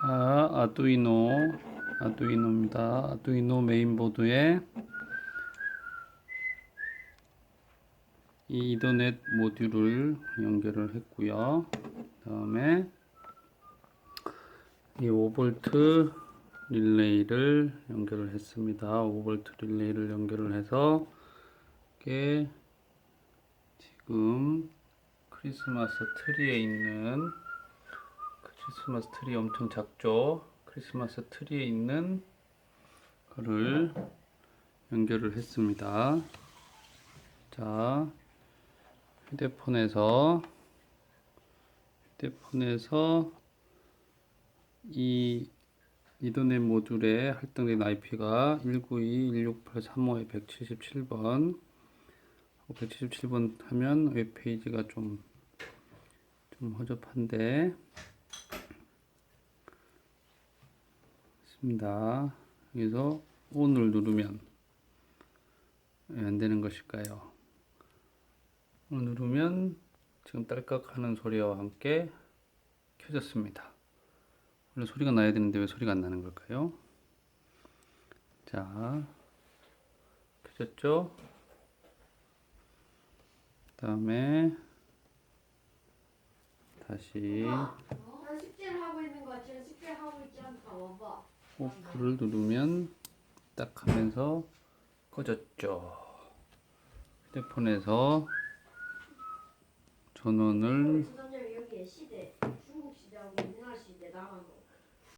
자, 아두이노, 아두이노입니다. 아두이노 메인보드에 이 이더넷 모듈을 연결을 했고요. 다음에 이 5V 릴레이를 연결을 했습니다. 5V 릴레이를 연결을 해서 이게 지금 크리스마스 트리에 있는 크리스마스 트리 엄청 작죠? 크리스마스 트리에 있는 거를 연결을 했습니다. 자, 휴대폰에서 휴대폰에서 이 이더넷 모듈에 할당된 IP가 192.168.35177번 177번 하면 웹페이지가 좀, 좀 허접한데 있습니다. 여기서 ON을 누르면 왜안 되는 것일까요? 누르면 지금 딸깍 하는 소리와 함께 켜졌습니다. 원래 소리가 나야 되는데 왜 소리가 안 나는 걸까요? 자, 켜졌죠? 다음에 다시 난 숙제를 하고 있는 거 같지만 숙제를 하고 있지 않다 와봐 오프를 누르면 딱 하면서 꺼졌죠. 휴대폰에서 전원을